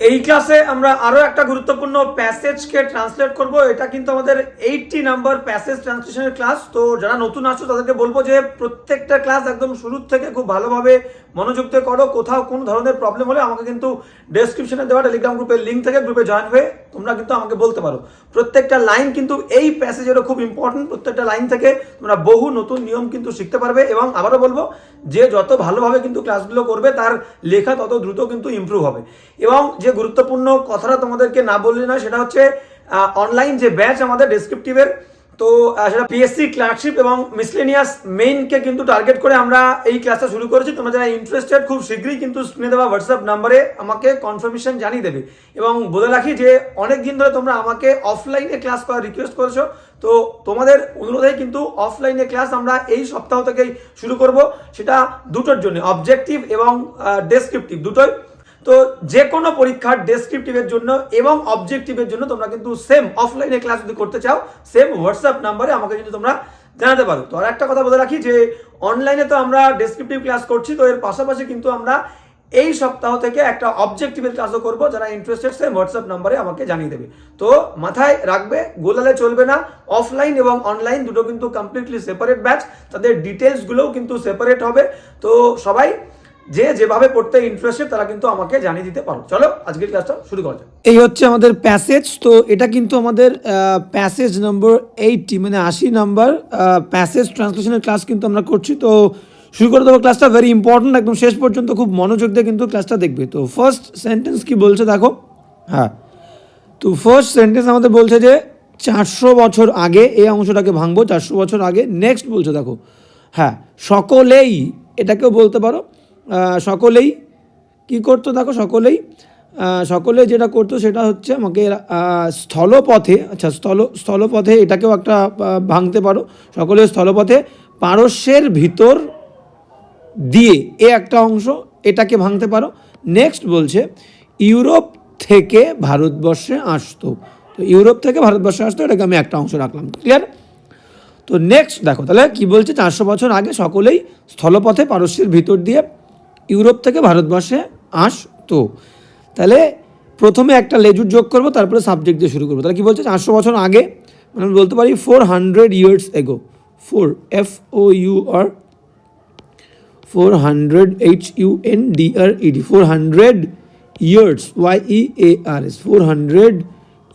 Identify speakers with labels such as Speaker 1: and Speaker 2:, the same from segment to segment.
Speaker 1: এই ক্লাসে আমরা আরও একটা গুরুত্বপূর্ণ প্যাসেজকে ট্রান্সলেট করব। এটা কিন্তু আমাদের এইটটি নাম্বার প্যাসেজ ট্রান্সলেশনের ক্লাস তো যারা নতুন আসছো, তাদেরকে বলব যে প্রত্যেকটা ক্লাস একদম শুরুর থেকে খুব ভালোভাবে মনোযোগ দিয়ে করো। কোথাও কোনো ধরনের প্রবলেম হলে আমাকে কিন্তু ডেসক্রিপশনে দেওয়া টেলিগ্রাম গ্রুপের লিঙ্ক থেকে গ্রুপে জয়েন হয়ে তোমরা কিন্তু আমাকে বলতে পারো। প্রত্যেকটা লাইন কিন্তু এই প্যাসেজেরও খুব ইম্পর্টেন্ট প্রত্যেকটা লাইন থেকে তোমরা বহু নতুন নিয়ম কিন্তু শিখতে পারবে এবং আবারও বলব যে যত ভালোভাবে কিন্তু ক্লাসগুলো করবে, তার লেখা তত দ্রুত কিন্তু ইমপ্রুভ হবে। এবং যে গুরুত্বপূর্ণ কথাটা তোমাদেরকে না বললে না সেটা হচ্ছে অনলাইন যে ব্যাচ আমাদের ডেসক্রিপটিভের তো সেটা পিএসসি ক্লার্কশিপ এবং মিসলেনিয়াস মেইনকে কিন্তু টার্গেট করে আমরা এই ক্লাসটা শুরু করেছি। তোমরা যারা ইন্টারেস্টেড খুব শীঘ্রই কিন্তু স্ক্রিনে দেওয়া হোয়াটসঅ্যাপ নাম্বারে আমাকে কনফার্মেশন জানিয়ে দেবে। এবং বলে রাখি যে অনেক দিন ধরে তোমরা আমাকে অফলাইনে ক্লাস করার রিকোয়েস্ট করেছ, তো তোমাদের অনুরোধে কিন্তু অফলাইনে ক্লাস আমরা এই সপ্তাহ থেকেই শুরু করব। সেটা দুটোর জন্য অবজেক্টিভ এবং ডেসক্রিপটিভ দুটোই। তো যে কোনো পরীক্ষার ডেসক্রিপটিভের জন্য এবং অবজেক্টিভের জন্য তোমরা কিন্তু সেম অফলাইনে ক্লাস যদি করতে চাও সেম হোয়াটসঅ্যাপ নাম্বারে আমাকে কিন্তু তোমরা জানাতে পারো। তো আর একটা কথা বলে রাখি যে অনলাইনে তো আমরা ডেসক্রিপটিভ ক্লাস করছি, তো এর পাশাপাশি কিন্তু আমরা এই সপ্তাহ থেকে একটা অবজেক্টিভের ক্লাসও করব, যারা ইন্টারেস্টেড সেম হোয়াটসঅ্যাপ নাম্বারে আমাকে জানিয়ে দেবে। তো মাথায় রাখবে, গোলালে চলবে না অফলাইন এবং অনলাইন দুটো কিন্তু কমপ্লিটলি সেপারেট ব্যাচ তাদের ডিটেলসগুলোও কিন্তু সেপারেট হবে। তো সবাই যে যেভাবে পড়তে ইন্টারেস্টেড তারা কিন্তু আমাকে জানিয়ে দিতে পারো। চলো, আজকের ক্লাসটা শুরু করা যাক।
Speaker 2: এই হচ্ছে আমাদের প্যাসেজ তো এটা কিন্তু আমাদের প্যাসেজ নম্বর এইটটি মানে আশি নাম্বার প্যাসেজ ট্রান্সলেশনের ক্লাস কিন্তু আমরা করছি। তো শুরু করে দেবো ক্লাসটা ভেরি ইম্পর্ট্যান্ট একদম শেষ পর্যন্ত খুব মনোযোগ দিয়ে কিন্তু ক্লাসটা দেখবে। তো ফার্স্ট সেন্টেন্স কি বলছে দেখো? হ্যাঁ। তো ফার্স্ট সেন্টেন্স আমাদের বলছে যে, চারশো বছর আগে, এই অংশটাকে ভাঙবো, চারশো বছর আগে। নেক্সট বলছে দেখো হ্যাঁ সকলেই এটাকেও বলতে পারো সকলেই কি করতো দেখো, সকলেই সকলে যেটা করতো সেটা হচ্ছে আমাকে স্থলপথে আচ্ছা স্থল, স্থলপথে এটাকেও একটা ভাঙতে পারো, সকলে স্থলপথে পারস্যের ভিতর দিয়ে এ একটা অংশ এটাকে ভাঙতে পারো। নেক্সট বলছে, ইউরোপ থেকে ভারতবর্ষে আসতো। তো ইউরোপ থেকে ভারতবর্ষে আসতো, এটাকে আমি একটা অংশ রাখলাম ক্লিয়ার তো নেক্সট দেখো, তাহলে কি বলছে, চারশো বছর আগে সকলেই স্থলপথে পারস্যের ভিতর দিয়ে ইউরোপ থেকে ভারতবর্ষে আসতো তাহলে প্রথমে একটা লেজুর যোগ করব, তারপরে সাবজেক্ট দিয়ে শুরু করব। তাহলে কি বলছে চারশো বছর আগে মানে আমি বলতে পারি four hundred years ago four F O U R four hundred H U N D R ED four hundred years Y E A R S four hundred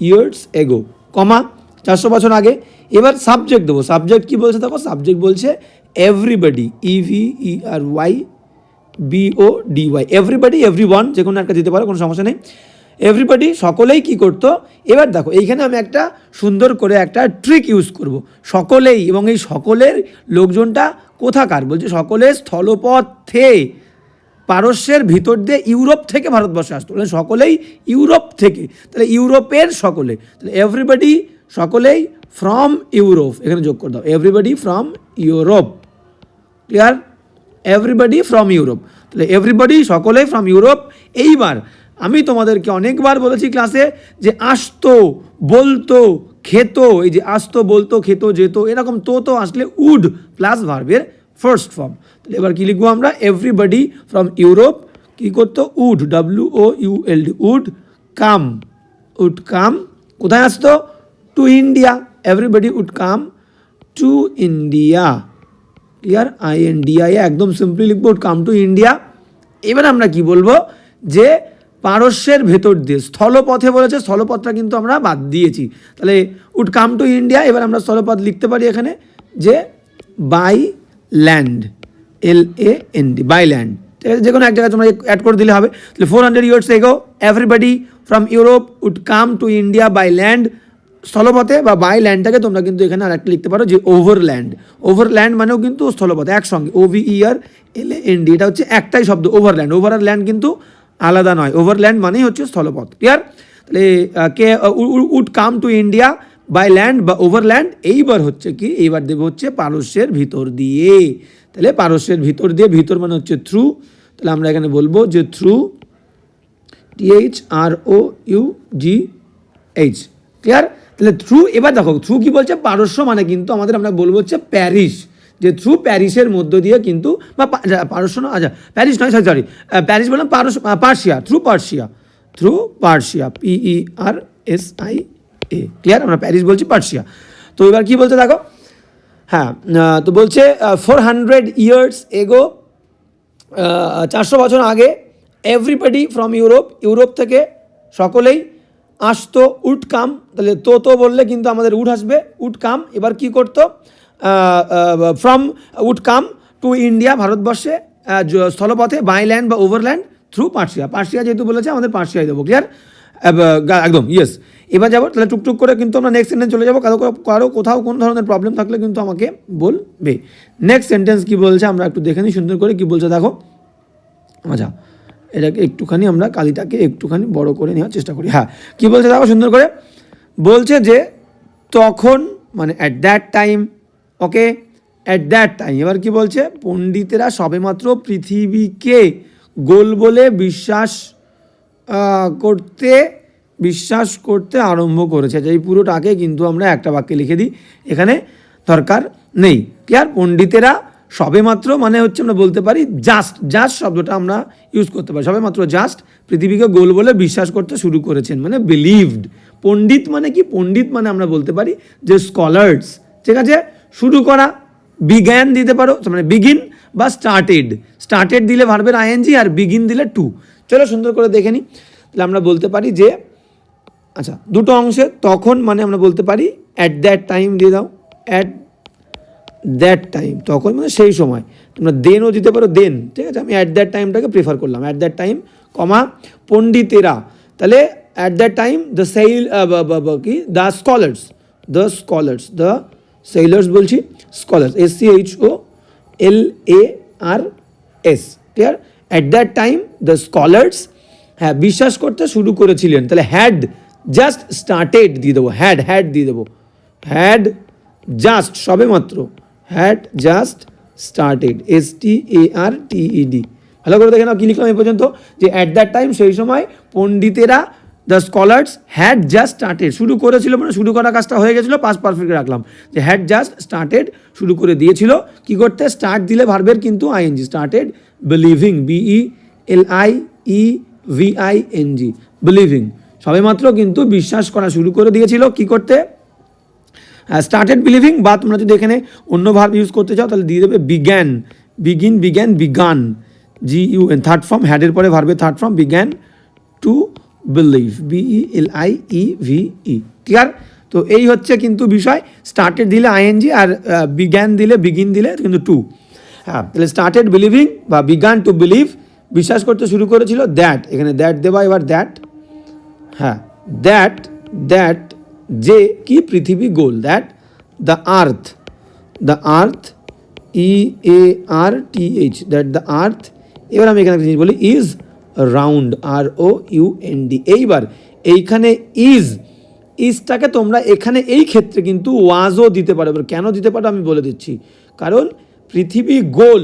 Speaker 2: years ago comma চারশো বছর আগে। এবার সাবজেক্ট দেবো। Subject কি বলছে দেখো? Subject বলছে everybody E V E R Y B O D Y everybody every one যে কোনো একটা দিতে পারো, কোনো সমস্যা নেই। এভরিবডি সকলেই কি করতো? এবার দেখো, এইখানে আমি একটা সুন্দর করে একটা ট্রিক ইউজ করব। সকলেই, এবং এই সকলের লোকজনটা কোথাকার? বলছে, সকলের স্থলপথে, পারস্যের ভিতর দিয়ে ইউরোপ থেকে ভারতবর্ষে আসতো। মানে সকলেই ইউরোপ থেকে। তাহলে ইউরোপের সকলে, তাহলে এভরিবডি সকলেই ফ্রম ইউরোপ এখানে যোগ করে দাও। Everybody from Europe clear everybody from Europe তাহলে এভরিবডি সকলেই ফ্রম ইউরোপ এইবার আমি তোমাদেরকে অনেকবার বলেছি ক্লাসে যে আসতো, বলতো, খেত, এই যে আসতো, বলতো, খেত, যেত, এরকম তো তো আসলে উড প্লাস ভার্বের ফার্স্ট ফর্ম তাহলে এবার কি লিখব আমরা? এভরিবডি ফ্রম ইউরোপ কি করতো? Would W O U L D would come would come কোথায় আসতো? To India everybody would come to India clear I N D I একদম সিম্পলি লিখব কাম টু ইন্ডিয়া এবার আমরা কি বলব? যে পারস্যের ভেতর দিয়ে, স্থলপথে বলেছে, স্থলপথটা কিন্তু আমরা বাদ দিয়েছি। তাহলে উড কাম টু ইন্ডিয়া এবার আমরা স্থলপথ লিখতে পারি এখানে, যে by land L A N D by land ঠিক আছে যে কোনো এক জায়গায় তোমরা অ্যাড করে দিলে হবে। তাহলে four hundred years ago everybody from Europe would come to India by land স্থলপথে বা বাই ল্যান্ডটাকে তোমরা কিন্তু এখানে আরেকটা লিখতে পারো যে ওভারল্যান্ড ওভারল্যান্ড মানেও কিন্তু স্থলপথে, একসঙ্গে। O V E R L A N D হচ্ছে একটাই শব্দ ওভারল্যান্ড ওভারল্যান্ড কিন্তু আলাদা নয়। ওভারল্যান্ড মানেই হচ্ছে স্থলপথ। ক্লিয়ার তাহলে কে would come to India by land বা ওভারল্যান্ড এইবার হচ্ছে কি, এইবার দেবো হচ্ছে পারস্যের ভিতর দিয়ে। তাহলে পারস্যের ভিতর দিয়ে, ভিতর মানে হচ্ছে থ্রু তাহলে আমরা এখানে বলব যে through TH R O U G H clear তাহলে থ্রু এবার দেখো থ্রু কি বলছে? পারস্য মানে কিন্তু আমাদের আমরা বলব হচ্ছে প্যারিস। যে থ্রু প্যারিসের মধ্য দিয়ে কিন্তু, বা পা- পারস্য না আচ্ছা প্যারিস নয় সরি সরি প্যারিস বললাম পারস Persia through Persia through Persia P E R S I A clear আমরা প্যারিস বলছি পার্সিয়া। তো এবার কি বলছে দেখো? হ্যাঁ তো বলছে ফোর হান্ড্রেড ইয়ার্স এগো চারশো বছর আগে এভরিবডি ফ্রম ইউরোপ ইউরোপ থেকে সকলেই আসতো, উট কাম। তাহলে তো তো বললে কিন্তু আমাদের উড আসবে, উট কাম। এবার কি করতো? ফ্রম উট কাম টু ইন্ডিয়া ভারতবর্ষে স্থলপথে বাই ল্যান্ড বা ওভারল্যান্ড থ্রু পার্সিয়া পার্সিয়া যেহেতু বলেছে, আমাদের পার্সিয়ায় দেবো। ক্লিয়ার একদম ইয়েস এবার যাব, তাহলে টুকটুক করে কিন্তু আমরা নেক্সট সেন্টেন্স চলে যাব। কারও কারও কোথাও কোনো ধরনের প্রবলেম থাকলে কিন্তু আমাকে বলবে। নেক্সট সেন্টেন্স কি বলছে? আমরা একটু দেখে নিই, সুন্দর করে কি বলছে, দেখো। আচ্ছা এটাকে একটুখানি আমরা কালিটাকে একটুখানি বড় করে নেওয়ার চেষ্টা করি। হ্যাঁ। কি বলছে দেখো সুন্দর করে? বলছে যে তখন মানে at that time okay at that time এবার কি বলছে? পণ্ডিতেরা সবেমাত্র পৃথিবীকে গোল বলে বিশ্বাস করতে বিশ্বাস করতে আরম্ভ করেছে। যে এই পুরোটাকে কিন্তু আমরা একটা বাক্যে লিখে দিই। এখানে দরকার নেই। ক্লিয়ার পণ্ডিতেরা সবেমাত্র মানে হচ্ছে আমরা বলতে পারি জাস্ট জাস্ট শব্দটা আমরা ইউজ করতে পারি। সবেমাত্র জাস্ট পৃথিবীকে গোল বলে বিশ্বাস করতে শুরু করেছেন মানে বিলিভড পণ্ডিত মানে কি? পণ্ডিত মানে আমরা বলতে পারি যে স্কলার্স ঠিক আছে? শুরু করা বিজ্ঞান দিতে পারো মানে বিগিন বা স্টার্টেড স্টার্টেড দিলে ভার্বের আইএনজি আর বিগিন দিলে টু চলো সুন্দর করে দেখে নিই তাহলে আমরা বলতে পারি যে আচ্ছা দুটো অংশে তখন মানে আমরা বলতে পারি অ্যাট দ্যাট টাইম দিয়ে দাও। অ্যাট দ্যাট টাইম তখন মানে সেই সময়। তোমরা দেনও দিতে পারো দেন ঠিক আছে? আমি অ্যাট দ্যাট টাইমটাকে প্রেফার করলাম। অ্যাট দ্যাট টাইম কমা পণ্ডিতেরা। তাহলে at that time the sail কি? The scholars the scholars the sailors বলছি scholars S C H O L A R S clear at that time the scholars হ্যাঁ বিশ্বাস করতে শুরু করেছিলেন। তাহলে হ্যাড জাস্ট স্টার্টেড দিয়ে দেবো। হ্যাড হ্যাড দিয়ে দেবো। হ্যাড জাস্ট সবে মাত্র had just started S T A R T E D ভালো করে দেখে নাও কি লিখলাম এই পর্যন্ত, যে অ্যাট দ্যাট টাইম সেই সময় পণ্ডিতেরা the scholars had just started শুরু করেছিল মানে শুরু করা কাজটা হয়ে গেছিল পাস পারফেক্ট রাখলাম, যে হ্যাড জাস্ট স্টার্টেড শুরু করে দিয়েছিল, কি করতে স্টার্ট দিলে ভার্বের কিন্তু ING started believing B E L I E V I N G believing সবেমাত্র কিন্তু বিশ্বাস করা শুরু করে দিয়েছিল, কি করতে? স্টার্টেড বিলিভিং বা তোমরা যদি এখানে অন্য ভার্ব ইউজ করতে চাও, তাহলে দিয়ে দেবে began begin began began G U N third form হ্যাডের পরে ভার্বের third form began to believe B E L I E V E clear তো এই হচ্ছে কিন্তু বিষয়। স্টার্টেড দিলে আইএনজি আর বিজ্ঞান দিলে বিগিন দিলে কিন্তু টু হ্যাঁ তাহলে স্টার্টেড বিলিভিং বা বিজ্ঞান টু বিলিভ বিশ্বাস করতে শুরু করেছিল দ্যাট এখানে দ্যাট দেবা, এবার দ্যাট হ্যাঁ দ্যাট দ্যাট যে কি পৃথিবী গোল? That the earth the earth E A R T H that the earth এবার আমি এখানে একটা জিনিস বলি is round R O U N D এইবার এইখানে ইজ ইজটাকে তোমরা এখানে এই ক্ষেত্রে কিন্তু ওয়াজও দিতে পারো। এবার কেন দিতে পারো আমি বলে দিচ্ছি। কারণ পৃথিবী গোল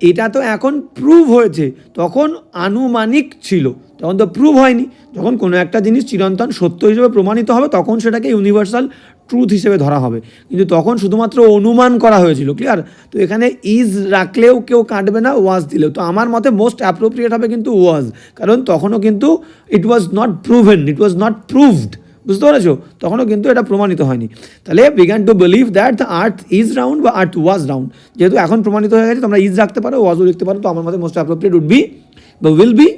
Speaker 2: এটা তো এখন প্রুভ হয়েছে। তখন আনুমানিক ছিল। তখন তো প্রুভ হয়নি। যখন কোনো একটা জিনিস চিরন্তন সত্য হিসেবে প্রমাণিত হবে, তখন সেটাকে ইউনিভার্সাল ট্রুথ হিসেবে ধরা হবে। কিন্তু তখন শুধুমাত্র অনুমান করা হয়েছিল ক্লিয়ার তো এখানে ইজ রাখলেও কেউ কাটবে না ওয়াজ দিলেও। তো আমার মতে মোস্ট অ্যাপ্রোপ্রিয়েট হবে কিন্তু ওয়াজ কারণ তখনও কিন্তু it was not proven it was not proved বুঝতে পেরেছ? তখনও কিন্তু এটা প্রমাণিত হয়নি। তাহলে began to believe that the earth is round বা আর্থ ওয়াজ রাউন্ড যেহেতু এখন প্রমাণিত হয়ে গেছে, তোমরা ইজ রাখতে পারো ওয়াজও লিখতে পারো, তো আমার মতে মোস্ট অ্যাপ্রোপ্রিয়েট উড বি বা উইল বি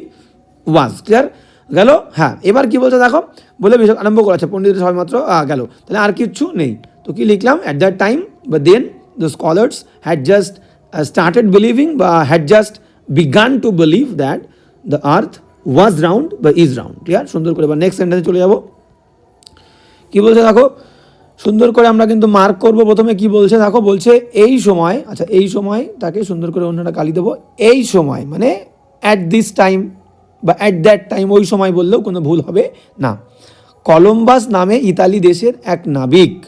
Speaker 2: ওয়াজ ক্লিয়ার গেল? হ্যাঁ এবার কি বলছে দেখো? বলে বিষয় আরম্ভ করেছে, পণ্ডিতের সবাই মাত্র গেল। তাহলে আর কিচ্ছু নেই। তো কি লিখলাম? অ্যাট দ্যাট টাইম বা then the scholars had just started believing বা had just began to believe that the earth was round বা ইজ রাউন্ড ক্লিয়ার সুন্দর করে এবার নেক্সট সেন্টেন্সে চলে যাব। কি বলছে দেখো? সুন্দর করে আমরা কিন্তু মার্ক করব প্রথমে কি বলছে? দেখো, বলছে এই সময় আচ্ছা এই সময় তাকে সুন্দর করে অন্যটা কালি দেবো। এই সময় মানে অ্যাট দিস টাইম বা অ্যাট দ্যাট টাইম ওই সময় বললেও কোনো ভুল হবে না। কলম্বাস নামে ইতালি দেশের এক নাবিক।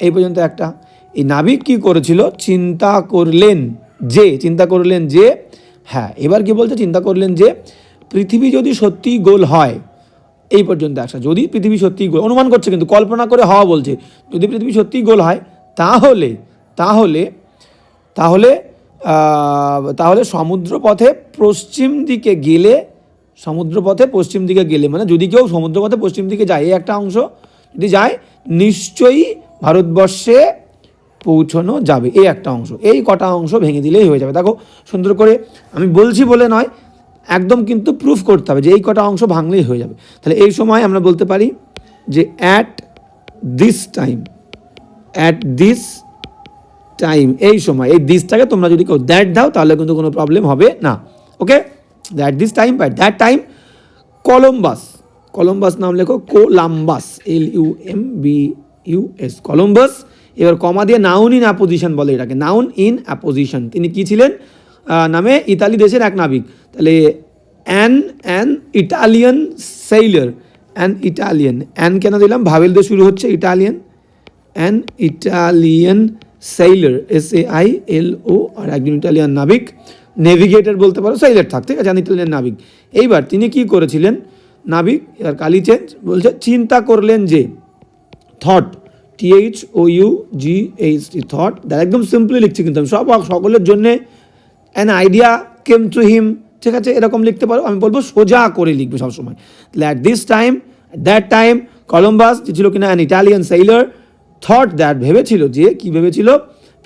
Speaker 2: এই পর্যন্ত একটা। এই নাবিক কি করেছিল? চিন্তা করলেন যে, চিন্তা করলেন যে হ্যাঁ এবার কি বলছে? চিন্তা করলেন যে, পৃথিবী যদি সত্যিই গোল হয় এই পর্যন্ত আসা। যদি পৃথিবী সত্যিই গোল, অনুমান করছে কিন্তু, কল্পনা করে হওয়া বলছে, যদি পৃথিবী সত্যিই গোল হয়, তাহলে তাহলে তাহলে তাহলে সমুদ্র পথে পশ্চিম দিকে গেলে, সমুদ্রপথে পশ্চিম দিকে গেলে মানে যদি কেউ সমুদ্রপথে পশ্চিম দিকে যায়, এই একটা অংশ, যদি যায়, নিশ্চয়ই ভারতবর্ষে পৌঁছানো যাবে, এই একটা অংশ। এই কটা অংশ ভেঙে দিলেই হয়ে যাবে। দেখো, সুন্দর করে আমি বলছি বলে নয় একদম কিন্তু প্রুফ করতে হবে যে এই কটা অংশ ভাঙলেই হয়ে যাবে। তাহলে এই সময় আমরা বলতে পারি যে at this time at this time এই সময়, এই দিসটাকে তোমরা যদি কেউ দ্যাট দাও, তাহলে কিন্তু কোনো প্রবলেম হবে না। Okay that this time but that time Columbus Columbus নাম লেখো Columbus L U M B U S Columbus এবার কমা দিয়ে নাউন ইন অ্যাপোজিশন বলে এটাকে নাউন ইন অ্যাপোজিশন তিনি কি ছিলেন? নামে ইতালি দেশের এক নাবিক। তাহলে an an Italian sailor an Italian an কেন দিলাম? ভাবেল দিয়ে শুরু হচ্ছে Italian an Italian sailor S A I L O R একজন ইটালিয়ান নাবিক। নেভিগেটর বলতে পারো সেইলার থাক, ঠিক আছে? অ্যান ইটালিয়ান নাবিক। এইবার তিনি কি করেছিলেন? নাবিক এবার কালি চেঞ্জ বলছে, চিন্তা করলেন যে thought TH O U G H T thought একদম সিম্পলি লিখছি কিন্তু আমি, সব, সকলের জন্যে an idea came to him ঠিক আছে, এরকম লিখতে পারো, আমি বলব সোজা করে লিখবে সবসময়। তাহলে at this time that time Columbus যে ছিল কিনা an Italian sailor thought that ভেবেছিল যে, কি ভেবেছিল?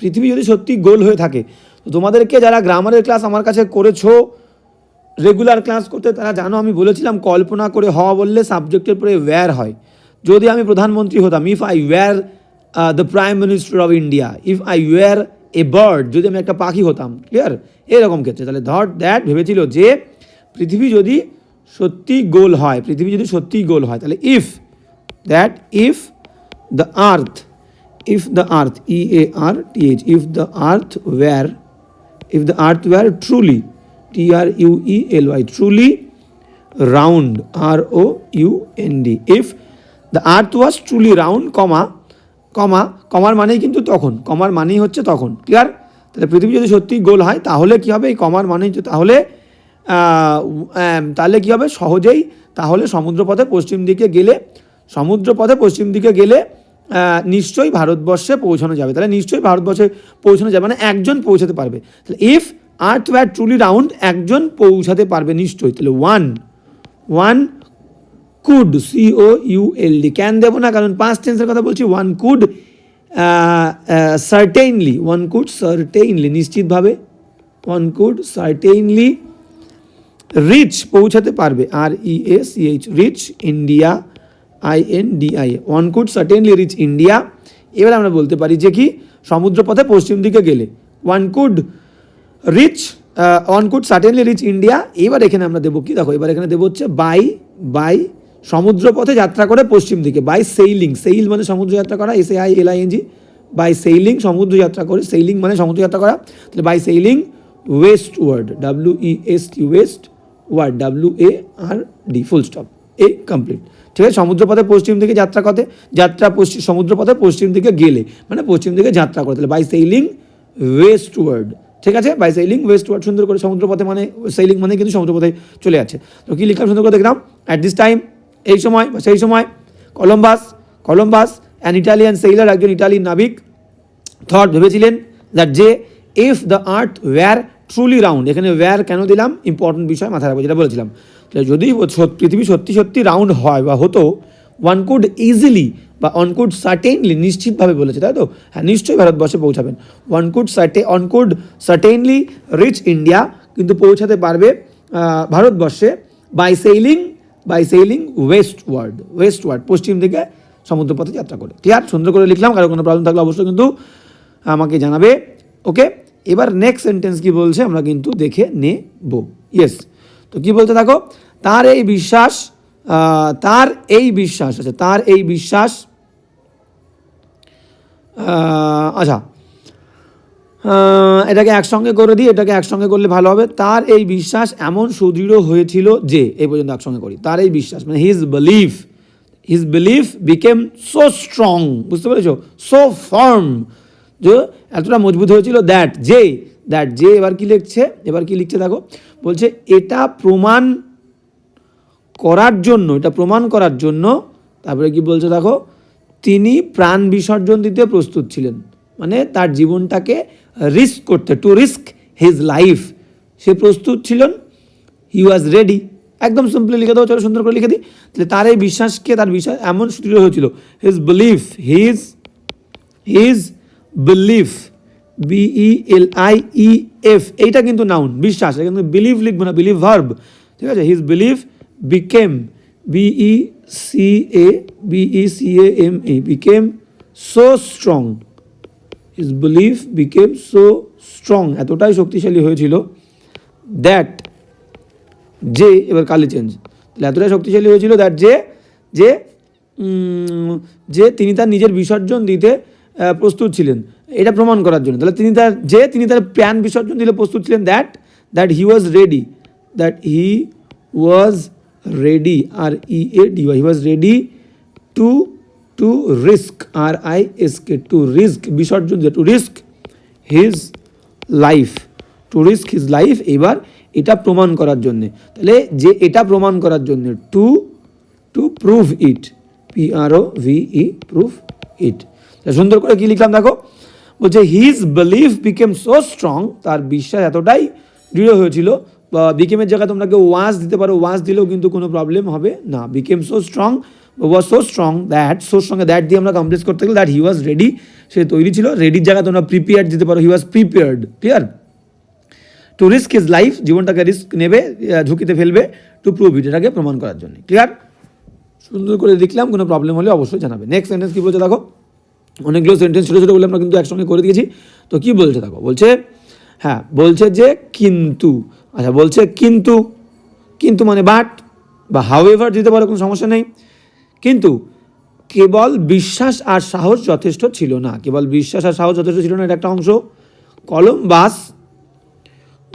Speaker 2: পৃথিবী যদি সত্যি গোল হয়ে থাকে, তো তোমাদেরকে যারা গ্রামারের ক্লাস আমার কাছে করেছ রেগুলার ক্লাস করতে, তারা জানো আমি বলেছিলাম, কল্পনা করে হওয়া বললে সাবজেক্টের পরে ওয়্যার হয়। যদি আমি প্রধানমন্ত্রী হতাম if I were the prime minister of India if I were a bird যদি আমি একটা পাখি হতাম ক্লিয়ার এরকম ক্ষেত্রে। তাহলে ধট দ্যাট ভেবেছিল যে পৃথিবী যদি সত্যি গোল হয়, পৃথিবী যদি সত্যিই গোল হয়, তাহলে if that if the earth if the earth E A R T H if the earth were if the earth were truly T R U E L Y truly round R O U N D if the earth was truly round comma comma, কমার মানেই কিন্তু তখন, কমার মানেই হচ্ছে তখন clear তাহলে পৃথিবী যদি সত্যি গোল হয়, তাহলে কি হবে? এই কমার মানে তাহলে তাহলে কি হবে? সহজেই তাহলে সমুদ্রপথে পশ্চিম দিকে গেলে, সমুদ্রপথে পশ্চিম দিকে গেলে নিশ্চয়ই ভারতবর্ষে পৌঁছানো যাবে। তাহলে নিশ্চয়ই ভারতবর্ষে পৌঁছানো যাবে মানে একজন পৌঁছাতে পারবে। তাহলে if earth were truly round একজন পৌঁছাতে পারবে নিশ্চয়ই। তাহলে one one could C O U L D can দেবো না, কারণ পাঁচ টেন্সের কথা বলছি one could certainly one could certainly নিশ্চিতভাবে ওয়ান কুড সার্টেইনলি রিচ পৌঁছাতে পারবে R E S H reach India I N D I one could certainly reach India এবার আমরা বলতে পারি যে কি, সমুদ্রপথে পশ্চিম দিকে গেলে one could reach one could certainly reach India এবার এখানে আমরা দেবো কি, দেখো, এবার এখানে দেবো হচ্ছে বাই বাই সমুদ্রপথে যাত্রা করে পশ্চিম দিকে বাই সেইলিং সেইল মানে সমুদ্র যাত্রা করা S I L I N G by sailing সমুদ্র যাত্রা করে সেইলিং মানে সমুদ্র যাত্রা করা, তাহলে by sailing westward W E S T westward W A R D full stop a complete ঠিক আছে? সমুদ্রপথে পশ্চিম দিকে যাত্রা করতে, যাত্রা পশ্চিম সমুদ্রপথে পশ্চিম দিকে গেলে মানে পশ্চিম দিকে যাত্রা করতে বাই সেইলিং ওয়েস্ট ওয়ার্ড ঠিক আছে? বাই সেইলিং ওয়েস্ট ওয়ার্ড সুন্দর করে সমুদ্রপথে মানে সেইলিং মানে কিন্তু সমুদ্রপথে চলে যাচ্ছে। তো কী লিখলাম? সুন্দর করে দেখলাম অ্যাট দিস টাইম এই সময় বা সেই সময় Columbus Columbus an Italian sailor একজন ইটালিয়ান নাবিক। থট ভেবেছিলেন দ্যাট যে if the earth were truly round এখানে ওয়্যার কেন দিলাম? ইম্পর্টেন্ট বিষয় মাথায় রাখব, যেটা বলেছিলাম। তাহলে যদি পৃথিবী সত্যি সত্যি রাউন্ড হয় বা হতো ওয়ান কুড ইজিলি বা অন কুড সার্টেনলি নিশ্চিতভাবে বলেছে, তাই তো? হ্যাঁ নিশ্চয়ই ভারতবর্ষে পৌঁছাবেন। One could certain one could certainly reach India কিন্তু পৌঁছাতে পারবে ভারতবর্ষে by sailing by sailing westward westward পশ্চিম দিকে সমুদ্রপথে যাত্রা করে। ক্লিয়ার সুন্দর করে লিখলাম, কারও কোনো প্রবলেম থাকলে অবশ্যই কিন্তু আমাকে জানাবে। ওকে এবার নেক্সট সেন্টেন্স কি বলছে আমরা কিন্তু দেখে নেব। ইয়েস তো কি বলতে থাকো? তার এই বিশ্বাস তার এই বিশ্বাস আচ্ছা তার এই বিশ্বাস আচ্ছা এটাকে একসঙ্গে করে দিই, এটাকে একসঙ্গে করলে ভালো হবে। তার এই বিশ্বাস এমন সুদৃঢ় হয়েছিল যে, এই পর্যন্ত একসঙ্গে করি। তার এই বিশ্বাস মানে his believe his believe became so strong বুঝতে পেরেছ? সো ফার্ম যে এতটা মজবুত হয়েছিল দ্যাট যে দ্যাট যে এবার কি লিখছে? এবার কি লিখছে দেখো, বলছে, এটা প্রমাণ করার জন্য, এটা প্রমাণ করার জন্য, তারপরে কি বলছে দেখো, তিনি প্রাণ বিসর্জন দিতে প্রস্তুত ছিলেন। মানে তার জীবনটাকে রিস্ক করতে টু রিস্ক হিজ লাইফ সে প্রস্তুত ছিলেন হি ওয়াজ রেডি একদম সিম্পলি লিখে দেবো চলো সুন্দর করে লিখে দিই। তাহলে তার এই বিশ্বাসকে, তার বিশ্বাস এমন সুদৃঢ় হয়েছিল his belief his his belief B E L I E F এইটা কিন্তু নাউন বিশ্বাস। এটা কিন্তু বিলিভ লিখব না বিলিভ ভার্ব ঠিক আছে? His believe became B E C A B E C A M E became so strong his believe became so strong এতটাই শক্তিশালী হয়েছিল দ্যাট যে, এবার কালি চেঞ্জ তাহলে এতটাই শক্তিশালী হয়েছিল দ্যাট যে যে যে তিনি তার নিজের বিসর্জন দিতে প্রস্তুত ছিলেন। এটা প্রমাণ করার জন্য। তাহলে তিনি তার, যে তিনি তার প্যান বিসর্জন দিতে প্রস্তুত ছিলেন that that he was ready that he was ready R E A D he was ready to to risk R I S K to risk বিসর্জন দিয়ে to risk his life to risk his life এবার এটা প্রমাণ করার জন্যে। তাহলে যে এটা প্রমাণ করার জন্য to to prove it P R O V E prove it সুন্দর করে কি লিখলাম দেখো? বলছে his believe became so strong তার বিশ্বাস এতটাই দৃঢ় হয়েছিল, বা বিকেমের জায়গায় তোমরা কেউ ওয়াজ দিতে পারো ওয়াজ দিলেও কিন্তু কোনো প্রবলেম হবে না। Became so strong was so strong that so সঙ্গে দ্যাট দিয়ে আমরা কমপ্লিট করতে গেলে দ্যাট হি ওয়াজ রেডি সে তৈরি ছিল। রেডির জায়গায় তোমরা প্রিপেয়ার্ড দিতে পারো। He was prepared clear to risk his life জীবনটাকে রিস্ক নেবে ঝুঁকিতে ফেলবে টু প্রুভ এটাকে প্রমাণ করার জন্য। ক্লিয়ার সুন্দর করে দেখলাম, কোনো প্রবলেম হলে অবশ্যই জানাবে। নেক্সট সেন্টেন্স কী বলছে দেখো? অনেকগুলো সেন্টেন্স ছোটো ছোটো বলে আমরা কিন্তু একসঙ্গে করে দিয়েছি। তো কী বলছে দেখো? বলছে হ্যাঁ বলছে যে কিন্তু আচ্ছা বলছে কিন্তু কিন্তু মানে বাট বা হাউ এভার দিতে পারো, কোনো সমস্যা নেই। কিন্তু কেবল বিশ্বাস আর সাহস যথেষ্ট ছিল না। কেবল বিশ্বাস আর সাহস যথেষ্ট ছিল না, এটা একটা অংশ। কলম্বাস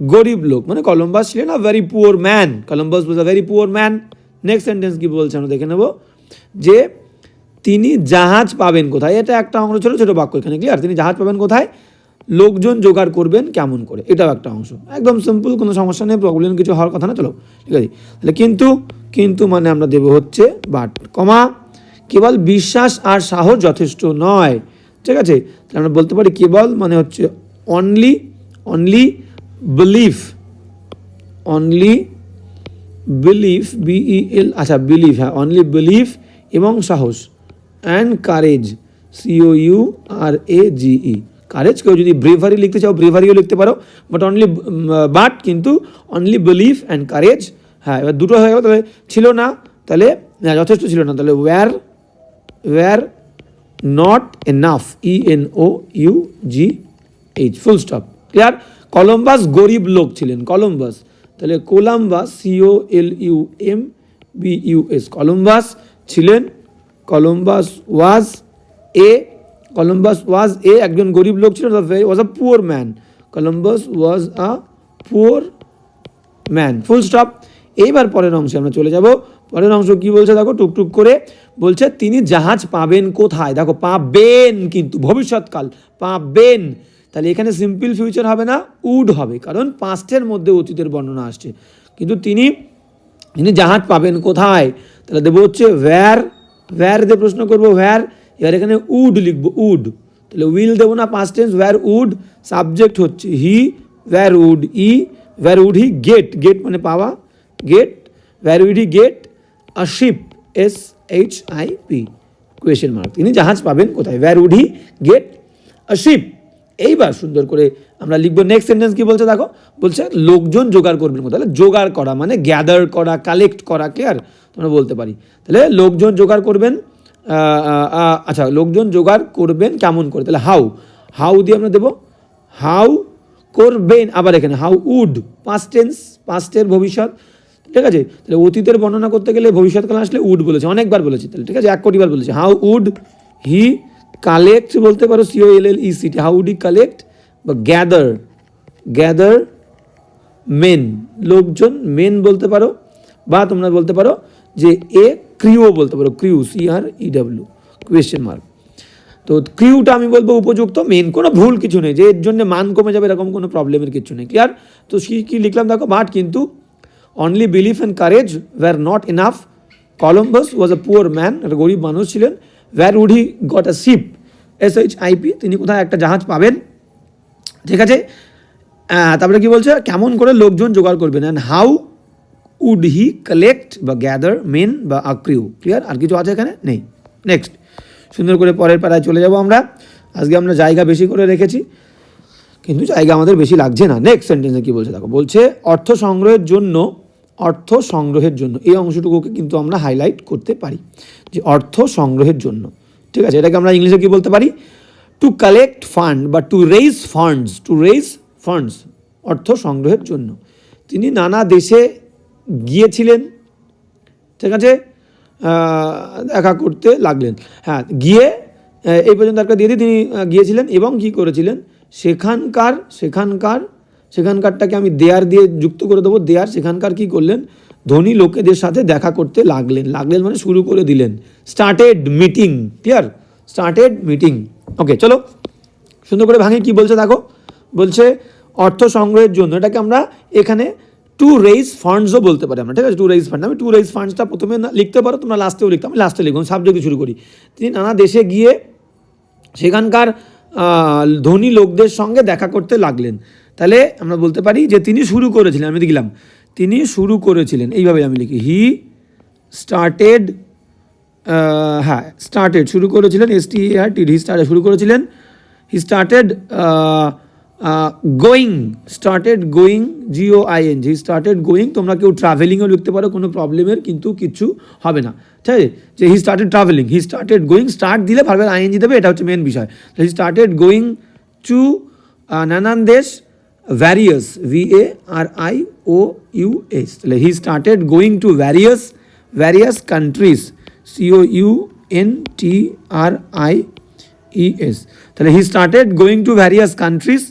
Speaker 2: গরিব লোক। মানে কলম্বাস ছিলেন a very poor man Columbus was a very poor man next sentence কি বলছে আমরা দেখে নেব। যে তিনি জাহাজ পাবেন কোথায়? এটা একটা অংশ ছোটো ছোটো বাক্য এখানে ক্লিয়ার তিনি জাহাজ পাবেন কোথায়? লোকজন জোগাড় করবেন কেমন করে? এটাও একটা অংশ। একদম সিম্পল কোনো সমস্যা নেই প্রবলেম কিছু হওয়ার কথা না, চলো, ঠিক আছে। তাহলে কিন্তু কিন্তু মানে আমরা দেবো হচ্ছে বাট, কমা, কেবল বিশ্বাস আর সাহস যথেষ্ট নয়। ঠিক আছে? তাহলে আমরা বলতে পারি কেবল মানে হচ্ছে only only belief only belief B E L আচ্ছা বিলিফ হ্যাঁ অনলি বিলিফ এবং সাহস। And courage C O U R A G E courage কেউ যদি ব্রেভারি লিখতে চাও ব্রেভারিও লিখতে পারো বাট অনলি বাট কিন্তু অনলি বিলিফ অ্যান্ড কারেজ হ্যাঁ এবার দুটো হয়ে গেল তাহলে ছিল না, তাহলে যথেষ্ট ছিল না, তাহলে were were not enough E N O U G H full stop clear Columbus গরিব লোক ছিলেন কলম্বাস তাহলে Columbus C O L U M B U S Columbus ছিলেন Columbus was a Columbus was a একজন গরিব লোক ছিলেন was a poor man Columbus was a poor man full stop এইবার পরের অংশে আমরা চলে যাব। পরের অংশ কি বলছে দেখো টুকটুক করে বলছে, তিনি জাহাজ পাবেন কোথায়? দেখো, পাবেন কিন্তু, ভবিষ্যৎকাল, পাবেন। তাহলে এখানে সিম্পল ফিউচার হবে না, উড হবে, কারণ পাস্টের মধ্যে অতীতের বর্ণনা আসছে। কিন্তু তিনি তিনি জাহাজ পাবেন কোথায়? তাহলে দেবো হচ্ছে ভ্যার ভ্যার দিয়ে প্রশ্ন করব ভ্যার এবার এখানে উড লিখব, উড। তাহলে উইল দেবো না past tense where would? Subject হচ্ছে he where would E where would he get get মানে পাওয়া get where would he get a ship S H I P question mark তিনি জাহাজ পাবেন কোথায়? Where would he get a ship এইবার সুন্দর করে আমরা লিখব নেক্সট সেন্টেন্স কি বলছে দেখো? বলছে লোকজন জোগাড় করবেন তাহলে জোগাড় করা মানে গ্যাদার করা কালেক্ট করা ক্লিয়ার তোমরা বলতে পারি। তাহলে লোকজন জোগাড় করবেন আচ্ছা লোকজন জোগাড় করবেন কেমন করে? তাহলে হাউ হাউ দিয়ে আমরা দেবো? হাউ করবেন, আবার এখানে হাউ উড পাস্ট টেন্স পাস্টের ভবিষ্যৎ ঠিক আছে? তাহলে অতীতের বর্ণনা করতে গেলে ভবিষ্যৎকাল আসলে উড বলেছে, অনেকবার বলেছে তাহলে, ঠিক আছে? এক কোটিবার বলেছে। হাউ উড হি কালেক্ট বলতে পারো C O L L E C T how would he collect বা গ্যাদার গ্যাদার মেন লোকজন মেন বলতে পারো বা তোমরা বলতে পারো যে এ ক্রিও বলতে পারো crew C R E W question mark তো ক্রিউটা আমি বলব উপযুক্ত মেন কোনো ভুল কিছু নেই, যে এর জন্য মান কমে যাবে এরকম কোনো প্রবলেমের কিছু নেই ক্লিয়ার তো কি কী লিখলাম দেখো বাট কিন্তু only belief and courage were not enough Columbus was a poor man একটা গরিব মানুষ ছিলেন। Where would he got a ship S H I P তিনি কোথায় একটা জাহাজ পাবেন? ঠিক আছে? তারপরে কি বলছে? কেমন করে লোকজন জোগাড় করবেন? And how would he collect বা গ্যাদার মেন বা আক্রিউ ক্লিয়ার আর কিছু আছে এখানে? নেই। নেক্সট সুন্দর করে পরের পাড়ায় চলে যাব আমরা। আজকে আমরা জায়গা বেশি করে রেখেছি। কিন্তু জায়গা আমাদের বেশি লাগছে না। নেক্সট সেন্টেন্সে কি বলছে? দেখো, বলছে, অর্থ সংগ্রহের জন্য অর্থ সংগ্রহের জন্য। এই অংশটুকুকে কিন্তু আমরা হাইলাইট করতে পারি যে অর্থ সংগ্রহের জন্য। ঠিক আছে? এটাকে আমরা ইংলিশে কি বলতে পারি? টু কালেক্ট ফান্ড বা to raise funds to raise funds অর্থ সংগ্রহের জন্য। তিনি নানা দেশে গিয়েছিলেন। ঠিক আছে? দেখা করতে লাগলেন। হ্যাঁ গিয়ে এই পর্যন্ত একটা দিয়ে তিনি গিয়েছিলেন এবং কি করেছিলেন? সেখানকার সেখানকার সেখানকারটাকে আমি দেয়ার দিয়ে যুক্ত করে দেবো। দেয়ার সেখানকার কি করলেন? ধনী লোকেদের সাথে দেখা করতে লাগলেন। লাগলেন মানে শুরু করে দিলেন। Started meeting, clear? Started meeting. Okay, চলো। সুন্দর করে ভাঙে, কি বলছে দেখো? বলছে অর্থ সংগ্রহের জন্য। এটাকে আমরা এখানে টু রেইজ ফান্ডসও বলতে পারি আমরা, ঠিক আছে? টু রেইজ ফান্ড আমি টু রেইজ ফান্ডসটা প্রথমে লিখতে পারো, তোমরা লাস্টেও লিখতে, আমি লাস্টে লিখব সাবজেক্টে শুরু করি। তিনি নানা দেশে গিয়ে সেখানকার ধনী লোকদের সঙ্গে দেখা করতে লাগলেন। তাহলে আমরা বলতে পারি যে তিনি শুরু করেছিলেন, আমি লিখলাম তিনি শুরু করেছিলেন, এইভাবে আমি লিখি হি স্টার্টেড হ্যাঁ স্টার্টেড শুরু করেছিলেন এস টি আর টি হি স্টার্টেড শুরু করেছিলেন he started going started going G O I N G started going তোমরা কেউ ট্রাভেলিংও লিখতে পারো, কোনো প্রবলেমের কিন্তু কিছু হবে না, ঠিক আছে? যে he started travelling he started going start দিলে ভার্বের আইএনজি দেবে, এটা হচ্ছে মেন বিষয় হি স্টার্টেড গোয়িং টু নানান দেশ various V A R I O U S তাহলে he started going to various various countries C O U N T R I E S তাহলে he started going to various countries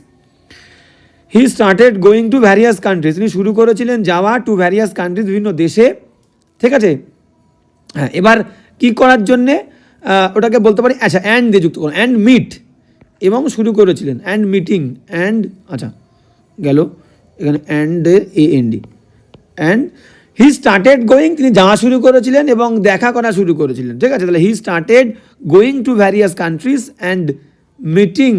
Speaker 2: he started going to various countries তিনি শুরু করেছিলেন যাওয়া two various countries বিভিন্ন দেশে। ঠিক আছে? হ্যাঁ এবার কি করার জন্যে ওটাকে বলতে পারি আচ্ছা অ্যান্ড দিয়ে যুক্ত করুন অ্যান্ড মিট এবং শুরু করেছিলেন। অ্যান্ড মিটিং অ্যান্ড আচ্ছা। গেল। এখানে and A N D and he started going তিনি যাওয়া শুরু করেছিলেন এবং দেখা করা শুরু করেছিলেন। ঠিক আছে? তাহলে he started going to various countries and meeting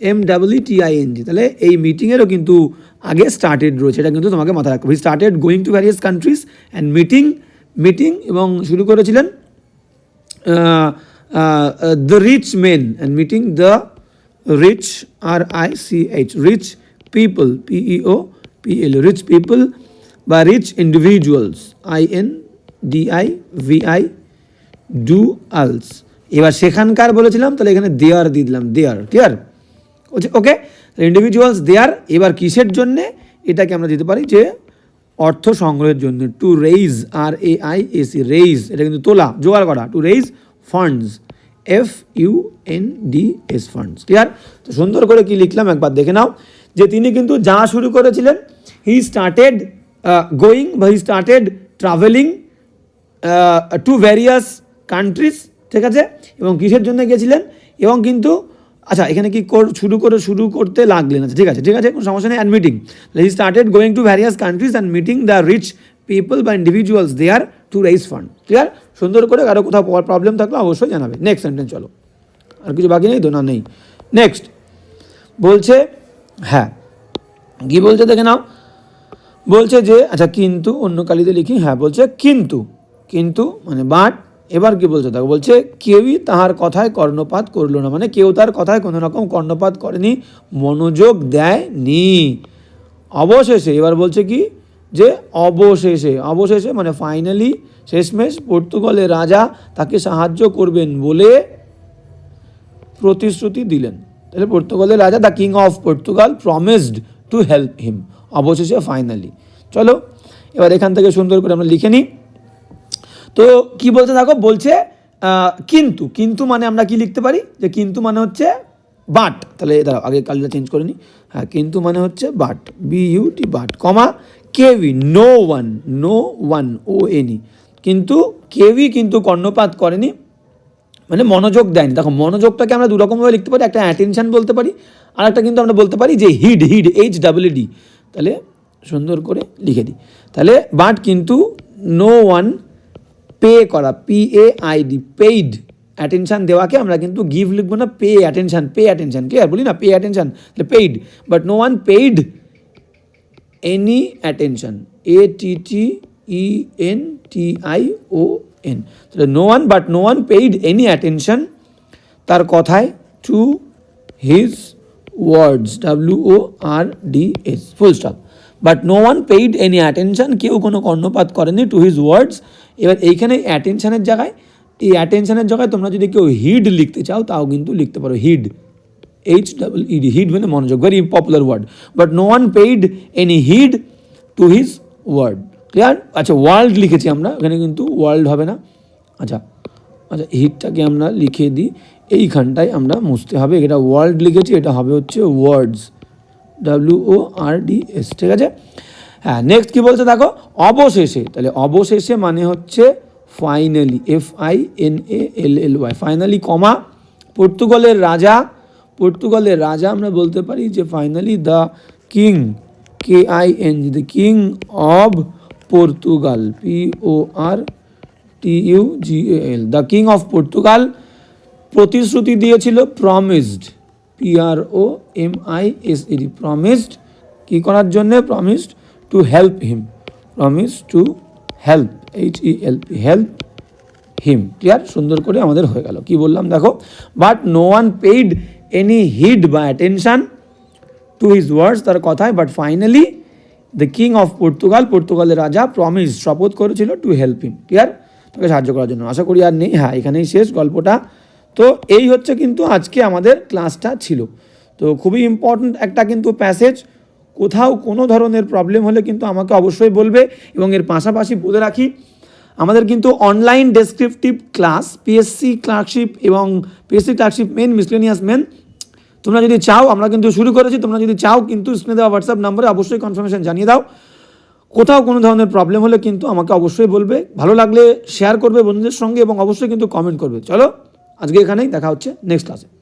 Speaker 2: M W T I N G তাহলে এই মিটিংয়েরও কিন্তু আগে স্টার্টেড রয়েছে। এটা কিন্তু তোমাকে মাথায় রাখতে he started going to various countries and meeting meeting এবং শুরু করেছিলেন the rich men and meeting the rich R I C H rich people P E O P L rich people বা rich individuals I N D I V I D U A L S এবার সেখানকার বলেছিলাম, তাহলে এখানে দেয়ার দিয়ে দিলাম দেয়ার clear okay individuals দেয়ার এবার কিসের জন্যে? এটাকে আমরা দিতে পারি যে অর্থ সংগ্রহের জন্য to raise R A I S E raise এটা কিন্তু তোলা, জোগাড় করা to raise funds F U N D S funds clear তো সুন্দর করে কি লিখলাম, একবার দেখে নাও। যে তিনি কিন্তু যা শুরু করেছিলেন হি স্টার্টেড গোয়িং বা he started travelling to various countries ঠিক আছে? এবং কিসের জন্য গেছিলেন এবং কিন্তু আচ্ছা এখানে কি কর- শুরু করে, শুরু করতে লাগলেন? আচ্ছা ঠিক আছে ঠিক আছে, কোনো সমস্যা নেই and meeting he started going to various countries and meeting the rich people বা individuals they are to raise fund clear সুন্দর করে কারও কোথাও প্রবলেম থাকলে অবশ্যই জানাবে। নেক্সট সেন্টেন্স চলো। আর কিছু বাকি নেই তো? না, নেই। নেক্সট বলছে হ্যাঁ। কি বলছে দেখে নাও। বলছে যে আচ্ছা কিন্তু, অন্য কালিতে লিখি হ্যাঁ বলছে, কিন্তু কিন্তু মানে বাট, এবার কি বলছে দেখো, বলছে, কেউই তাহার কথায় কর্ণপাত করল না মানে কেউ তার কথায় কোনো রকম কর্ণপাত করেনি, মনোযোগ দেয়নি। অবশেষে, এবার বলছে কি, যে অবশেষে অবশেষে মানে ফাইনালি শেষমেশ পর্তুগালের রাজা তাকে সাহায্য করবেন বলে প্রতিশ্রুতি দিলেন। তাহলে পর্তুগালের রাজা the king of Portugal promised to help him অবশেষে ফাইনালি চলো, এবার এখান থেকে সুন্দর করে আমরা লিখে নিই। তো কি বলতে থাকো? বলছে কিন্তু কিন্তু মানে আমরা কি লিখতে পারি? যে কিন্তু মানে হচ্ছে বাট তাহলে দাঁড়াও আগে কালটা চেঞ্জ করে নিই। হ্যাঁ কিন্তু মানে হচ্ছে but B U T but comma কেউই নো ওয়ান নো ওয়ান ও এনি কিন্তু কেউই কিন্তু কর্ণপাত করেনি। মানে মনোযোগ দেয়নি। দেখো, মনোযোগটাকে আমরা দুরকমভাবে লিখতে পারি, একটা অ্যাটেনশন বলতে পারি, আর একটা কিন্তু আমরা বলতে পারি যে heed heed H double D তাহলে সুন্দর করে লিখে দিই। তাহলে বাট কিন্তু নো ওয়ান পে করা P A I D paid attention দেওয়াকে আমরা কিন্তু গিভ লিখব না pay attention pay attention clear বলি না পে অ্যাটেনশান তাহলে paid but no one paid any attention A T T E N T I O তাহলে no one but no one paid any attention তার কথায় to his words W O R D S full stop but no one paid any attention কেউ কোনো কর্ণপাত করেনি two his ওয়ার্ডস এবার এইখানে অ্যাটেনশনের জায়গায়, এই অ্যাটেনশনের জায়গায় তোমরা যদি কেউ হিড লিখতে চাও, তাও কিন্তু লিখতে পারো। Heed H double E D heed মানে মনোযোগ very popular word but no one paid any heed to his word clear? আচ্ছা ওয়ার্ল্ড লিখেছি আমরা, এখানে কিন্তু ওয়ার্ল্ড হবে না। আচ্ছা আচ্ছা হিটটাকে আমরা লিখে দিই। এইখানটায় আমরা মুছতে হবে। এটা ওয়ার্ল্ড লিখেছি, এটা হবে হচ্ছে words W O R D S ঠিক আছে? হ্যাঁ নেক্সট কী বলছে দেখো? অবশেষে, তাহলে অবশেষে মানে হচ্ছে finally F I N A L L Y finally comma. পর্তুগালের রাজা পর্তুগালের রাজা আমরা বলতে পারি যে finally the king K I N the king of Portugal P O R T U G L the king of Portugal প্রতিশ্রুতি দিয়েছিল promised P R O M I S E D promised কী করার জন্যে? Promised to help him promise to help H E L P help him clear সুন্দর করে আমাদের হয়ে গেল। কি বললাম দেখো? But no one paid any heed বা অ্যাটেনশন টু হিজ ওয়ার্ডস তার কথায় but finally the king of Portugal পর্তুগালের রাজা প্রমিস শপথ করেছিল টু হেল্প হিম ক্লিয়ার তাকে সাহায্য করার জন্য। আশা করি আর নেই। হ্যাঁ এখানেই শেষ গল্পটা। তো এই হচ্ছে কিন্তু আজকে আমাদের ক্লাসটা ছিল। তো খুবই ইম্পর্ট্যান্ট একটা কিন্তু প্যাসেজ কোথাও কোনো ধরনের প্রবলেম হলে কিন্তু আমাকে অবশ্যই বলবে এবং এর পাশাপাশি বলে রাখি, আমাদের কিন্তু online descriptive class PSC clerkship এবং PSC clerkship main miscellaneous main তোমরা যদি চাও, আমরা কিন্তু শুরু করেছি, তোমরা যদি চাও কিন্তু স্ক্রিনে দেওয়া হোয়াটসঅ্যাপ নম্বরে অবশ্যই কনফার্মেশন জানিয়ে দাও। কোথাও কোনো ধরনের প্রবলেম হলে কিন্তু আমাকে অবশ্যই বলবে। ভালো লাগলে শেয়ার করবে বন্ধুদের সঙ্গে এবং অবশ্যই কিন্তু কমেন্ট করবে। চলো, আজকে এখানেই দেখা হচ্ছে নেক্সট ক্লাসে